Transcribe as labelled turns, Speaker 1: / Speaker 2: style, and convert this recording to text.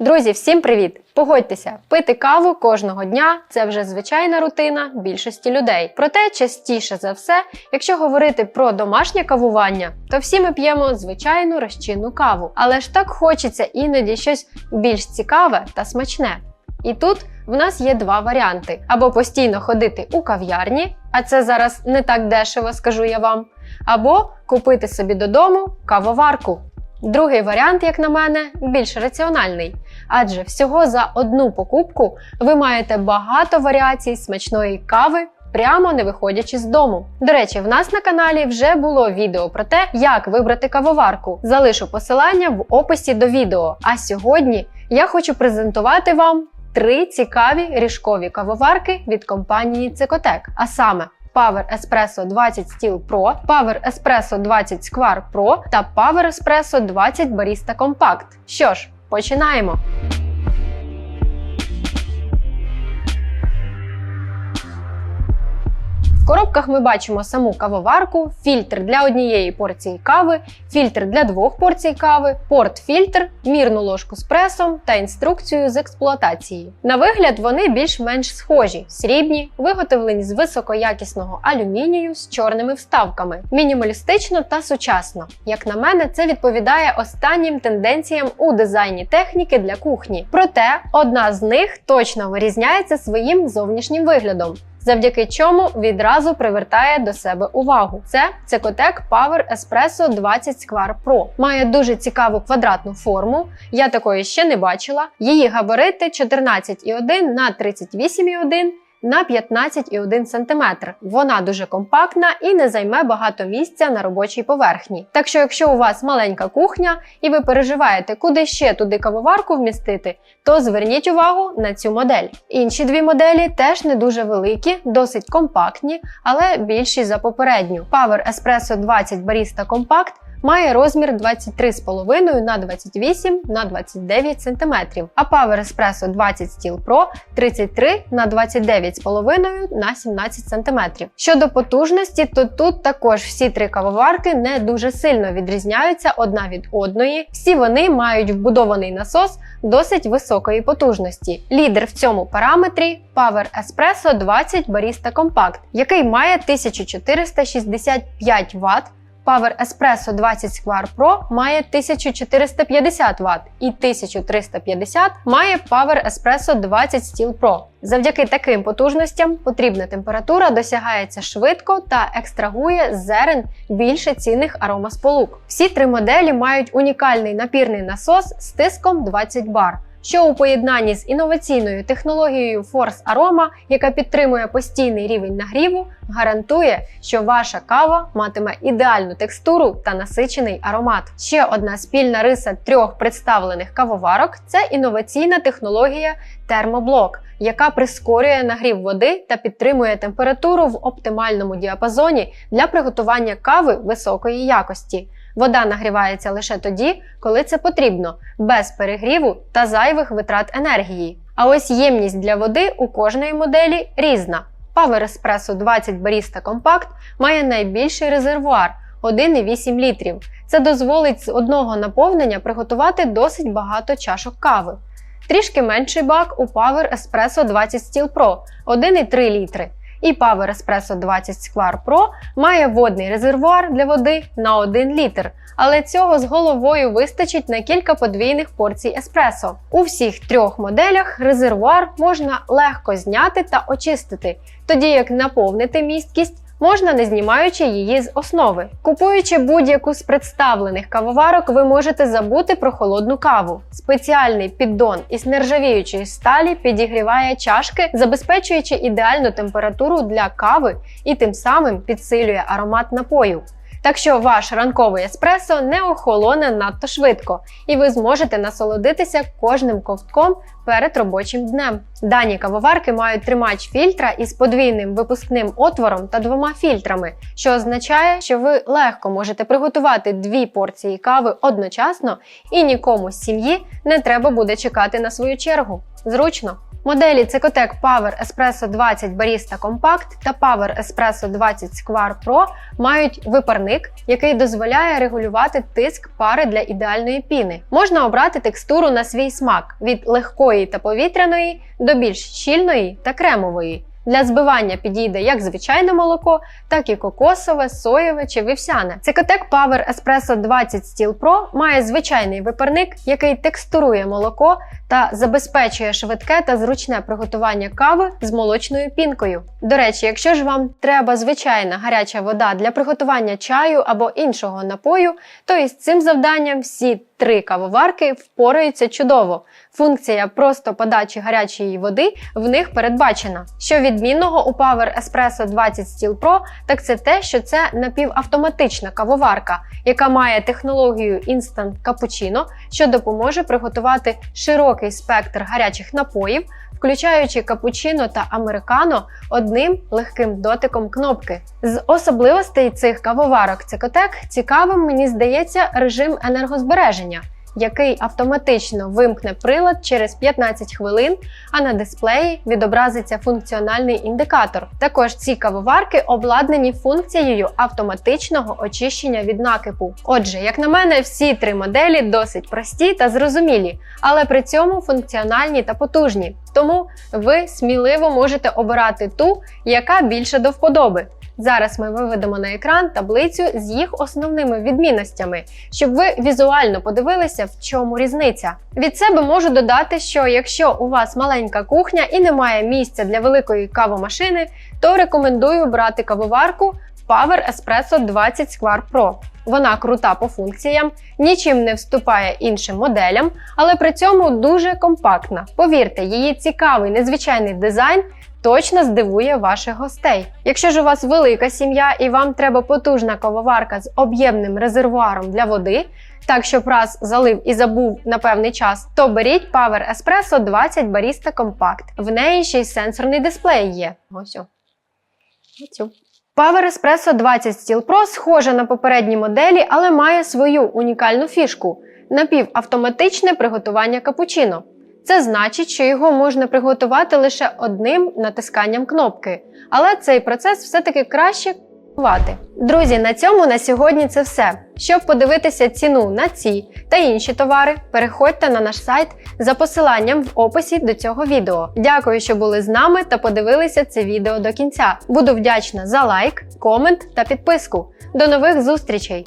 Speaker 1: Друзі, всім привіт! Погодьтеся, пити каву кожного дня це вже звичайна рутина більшості людей. Проте частіше за все, якщо говорити про домашнє кавування, то всі ми п'ємо звичайну розчинну каву. Але ж так хочеться іноді щось більш цікаве та смачне. І тут в нас є два варіанти: або постійно ходити у кав'ярні, а це зараз не так дешево, скажу я вам, або купити собі додому кавоварку. Другий варіант, як на мене, більш раціональний, адже всього за одну покупку ви маєте багато варіацій смачної кави. Прямо не виходячи з дому. До речі, в нас на каналі вже було відео про те, як вибрати кавоварку. Залишу посилання в описі до відео. А сьогодні я хочу презентувати вам три цікаві ріжкові кавоварки від компанії Цикотек, а саме Power Espresso 20 Steel Pro, Power Espresso 20 Square Pro та Power Espresso 20 Barista Compact. Що ж, починаємо! Коробках ми бачимо саму кавоварку, фільтр для однієї порції кави, фільтр для двох порцій кави, порт-фільтр, мірну ложку з пресом та інструкцію з експлуатації. На вигляд вони більш-менш схожі, срібні, виготовлені з високоякісного алюмінію з чорними вставками, мінімалістично та сучасно. Як на мене, це відповідає останнім тенденціям у дизайні техніки для кухні. Проте одна з них точно вирізняється своїм зовнішнім виглядом завдяки чому відразу привертає до себе увагу. Це Цекотек Power Espresso 20 Square Pro. Має дуже цікаву квадратну форму. Я такої ще не бачила. Її габарити 14,1 на 38,1 на 15,1 см. Вона дуже компактна і не займе багато місця на робочій поверхні. Так що, якщо у вас маленька кухня і ви переживаєте, куди ще туди кавоварку вмістити, то зверніть увагу на цю модель. Інші дві моделі теж не дуже великі, досить компактні, але більші за попередню. Power Espresso 20 Barista Compact має розмір 23,5 на 28 на 29 см, а Power Espresso 20 Steel Pro 33 на 29,5 на 17 см. Щодо потужності, то тут також всі три кавоварки не дуже сильно відрізняються одна від одної. Всі вони мають вбудований насос досить високої потужності. Лідер в цьому параметрі Power Espresso 20 Barista Compact, який має 1465 Вт. Power Espresso 20 Square Pro має 1450 Вт і 1350 має Power Espresso 20 Steel Pro. Завдяки таким потужностям потрібна температура досягається швидко та екстрагує з зерен більше цінних аромасполук. Всі три моделі мають унікальний напірний насос з тиском 20 бар що у поєднанні з інноваційною технологією Force Aroma, яка підтримує постійний рівень нагріву, гарантує, що ваша кава матиме ідеальну текстуру та насичений аромат. Ще одна спільна риса трьох представлених кавоварок це інноваційна технологія термоблок, яка прискорює нагрів води та підтримує температуру в оптимальному діапазоні для приготування кави високої якості. Вода нагрівається лише тоді, коли це потрібно, без перегріву та зайвих витрат енергії. А ось ємність для води у кожної моделі різна. Power Espresso 20 Barista Compact має найбільший резервуар 1,8 літрів. Це дозволить з одного наповнення приготувати досить багато чашок кави. Трішки менший бак у Power Espresso 20 Steel Pro 1,3 літри і Power Espresso 20 Square Pro має водний резервуар для води на 1 літр, але цього з головою вистачить на кілька подвійних порцій еспресо. У всіх трьох моделях резервуар можна легко зняти та очистити, тоді як наповнити місткість можна не знімаючи її з основи. Купуючи будь-яку з представлених кавоварок, ви можете забути про холодну каву. Спеціальний піддон із нержавіючої сталі підігріває чашки, забезпечуючи ідеальну температуру для кави і тим самим підсилює аромат напою. Так що ваш ранковий еспресо не охолоне надто швидко, і ви зможете насолодитися кожним ковтком перед робочим днем. Дані кавоварки мають тримач фільтра із подвійним випускним отвором та двома фільтрами, що означає, що ви легко можете приготувати дві порції кави одночасно і нікому з сім'ї не треба буде чекати на свою чергу. Зручно. Моделі Цикотек Power Espresso 20 Barista Compact та Power Espresso 20 Square Pro мають випарник, який дозволяє регулювати тиск пари для ідеальної піни. Можна обрати текстуру на свій смак від легкої та повітряної до більш щільної та кремової. Для збивання підійде як звичайне молоко, так і кокосове, соєве чи вівсяне. Cecotec Power Espresso 20 Steel Pro має звичайний випарник, який текстурує молоко та забезпечує швидке та зручне приготування кави з молочною пінкою. До речі, якщо ж вам треба звичайна гаряча вода для приготування чаю або іншого напою, то із цим завданням всі три кавоварки впораються чудово. Функція просто подачі гарячої води в них передбачена. Що відмінного у Power Espresso 20 Steel Pro, так це те, що це напівавтоматична кавоварка, яка має технологію Instant Cappuccino, що допоможе приготувати широкий спектр гарячих напоїв, включаючи капучино та американо одним легким дотиком кнопки. З особливостей цих кавоварок цикотек цікавим мені здається режим енергозбереження який автоматично вимкне прилад через 15 хвилин, а на дисплеї відобразиться функціональний індикатор. Також ці кавоварки обладнані функцією автоматичного очищення від накипу. Отже, як на мене, всі три моделі досить прості та зрозумілі, але при цьому функціональні та потужні. Тому ви сміливо можете обирати ту, яка більше до вподоби. Зараз ми виведемо на екран таблицю з їх основними відмінностями, щоб ви візуально подивилися, в чому різниця. Від себе можу додати, що якщо у вас маленька кухня і немає місця для великої кавомашини, то рекомендую брати кавоварку Power Espresso 20 Square Pro. Вона крута по функціям, нічим не вступає іншим моделям, але при цьому дуже компактна. Повірте, її цікавий незвичайний дизайн точно здивує ваших гостей. Якщо ж у вас велика сім'я і вам треба потужна кавоварка з об'ємним резервуаром для води, так щоб раз залив і забув на певний час, то беріть Power Espresso 20 Barista Compact. В неї ще й сенсорний дисплей є. Ось. Оцю. Power Espresso 20 Steel Pro схожа на попередні моделі, але має свою унікальну фішку напівавтоматичне приготування капучино. Це значить, що його можна приготувати лише одним натисканням кнопки, але цей процес все-таки краще кувати. Друзі, на цьому на сьогодні це все. Щоб подивитися ціну на ці та інші товари, переходьте на наш сайт за посиланням в описі до цього відео. Дякую, що були з нами та подивилися це відео до кінця. Буду вдячна за лайк, комент та підписку. До нових зустрічей!